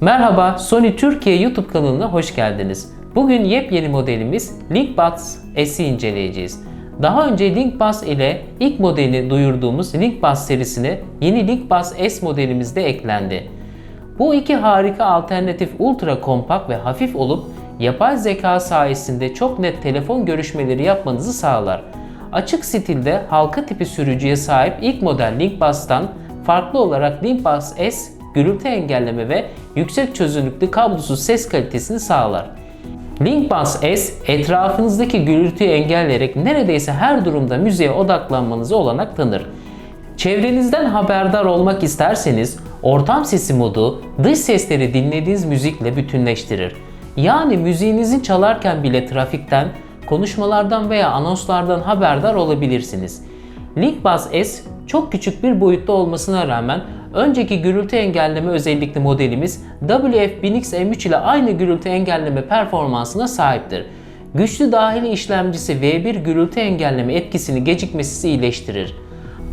Merhaba, Sony Türkiye YouTube kanalına hoş geldiniz. Bugün yepyeni modelimiz LinkBuds S'i inceleyeceğiz. Daha önce LinkBuds ile ilk modelini duyurduğumuz LinkBuds serisine yeni LinkBuds S modelimiz de eklendi. Bu iki harika alternatif ultra kompakt ve hafif olup yapay zeka sayesinde çok net telefon görüşmeleri yapmanızı sağlar. Açık stilde halka tipi sürücüye sahip ilk model LinkBuds'tan farklı olarak LinkBuds S gürültü engelleme ve yüksek çözünürlüklü kablosuz ses kalitesini sağlar. LinkBuds S etrafınızdaki gürültüyü engelleyerek neredeyse her durumda müziğe odaklanmanıza olanak tanır. Çevrenizden haberdar olmak isterseniz ortam sesi modu dış sesleri dinlediğiniz müzikle bütünleştirir. Yani müziğinizin çalarken bile trafikten, konuşmalardan veya anonslardan haberdar olabilirsiniz. LinkBuds S çok küçük bir boyutta olmasına rağmen önceki gürültü engelleme özellikli modelimiz WF-1000X M3 ile aynı gürültü engelleme performansına sahiptir. Güçlü dahili işlemcisi V1 gürültü engelleme etkisini gecikmesiz iyileştirir.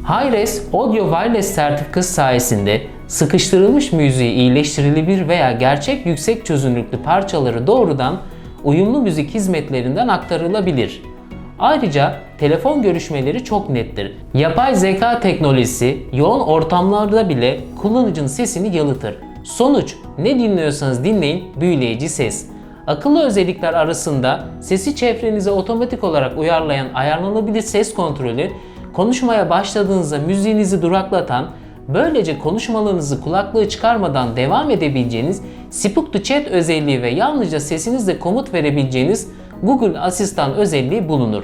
Hi-Res Audio Wireless sertifikası sayesinde sıkıştırılmış müziği iyileştirilebilir veya gerçek yüksek çözünürlüklü parçaları doğrudan uyumlu müzik hizmetlerinden aktarılabilir. Ayrıca telefon görüşmeleri çok nettir. Yapay zeka teknolojisi yoğun ortamlarda bile kullanıcının sesini yalıtır. Sonuç ne dinliyorsanız dinleyin büyüleyici ses. Akıllı özellikler arasında sesi çevrenize otomatik olarak uyarlayan ayarlanabilir ses kontrolü, konuşmaya başladığınızda müziğinizi duraklatan, böylece konuşmalarınızı kulaklığı çıkarmadan devam edebileceğiniz Speak to Chat özelliği ve yalnızca sesinizle komut verebileceğiniz Google Asistan özelliği bulunur.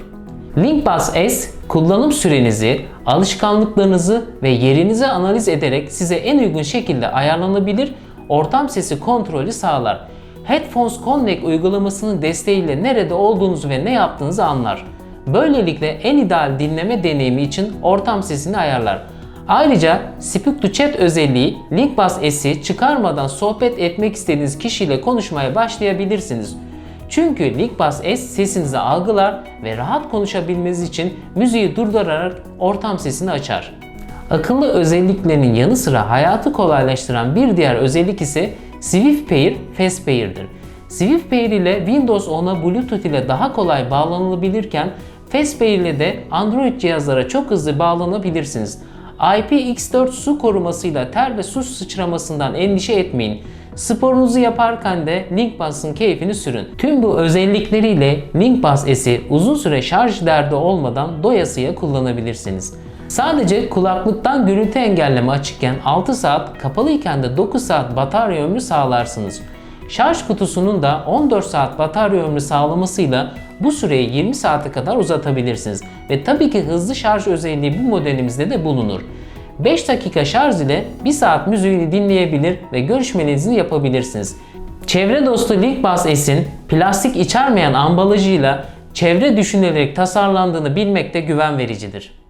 LinkBuds S, kullanım sürenizi, alışkanlıklarınızı ve yerinizi analiz ederek size en uygun şekilde ayarlanabilir ortam sesi kontrolü sağlar. Headphones Connect uygulamasının desteğiyle nerede olduğunuzu ve ne yaptığınızı anlar. Böylelikle en ideal dinleme deneyimi için ortam sesini ayarlar. Ayrıca Speak to Chat özelliği LinkBuds S'i çıkarmadan sohbet etmek istediğiniz kişiyle konuşmaya başlayabilirsiniz. Çünkü LinkBuds S sesinizi algılar ve rahat konuşabilmeniz için müziği durdurarak ortam sesini açar. Akıllı özelliklerinin yanı sıra hayatı kolaylaştıran bir diğer özellik ise Swift Pair Fast Pair'dir. Swift Pair ile Windows 10'a Bluetooth ile daha kolay bağlanılabilirken Fast Pair ile de Android cihazlara çok hızlı bağlanabilirsiniz. IPX4 su korumasıyla ter ve su sıçramasından endişe etmeyin. Sporunuzu yaparken de LinkBuds'ın keyfini sürün. Tüm bu özellikleriyle LinkBuds S'i uzun süre şarj derdi olmadan doyasıya kullanabilirsiniz. Sadece kulaklıktan gürültü engelleme açıkken 6 saat, kapalıyken de 9 saat batarya ömrü sağlarsınız. Şarj kutusunun da 14 saat batarya ömrü sağlamasıyla bu süreyi 20 saate kadar uzatabilirsiniz. Ve tabii ki hızlı şarj özelliği bu modelimizde de bulunur. 5 dakika şarj ile 1 saat müziğini dinleyebilir ve görüşmelerinizi yapabilirsiniz. Çevre dostu LinkBuds S'in plastik içermeyen ambalajıyla çevre düşünülerek tasarlandığını bilmek de güven vericidir.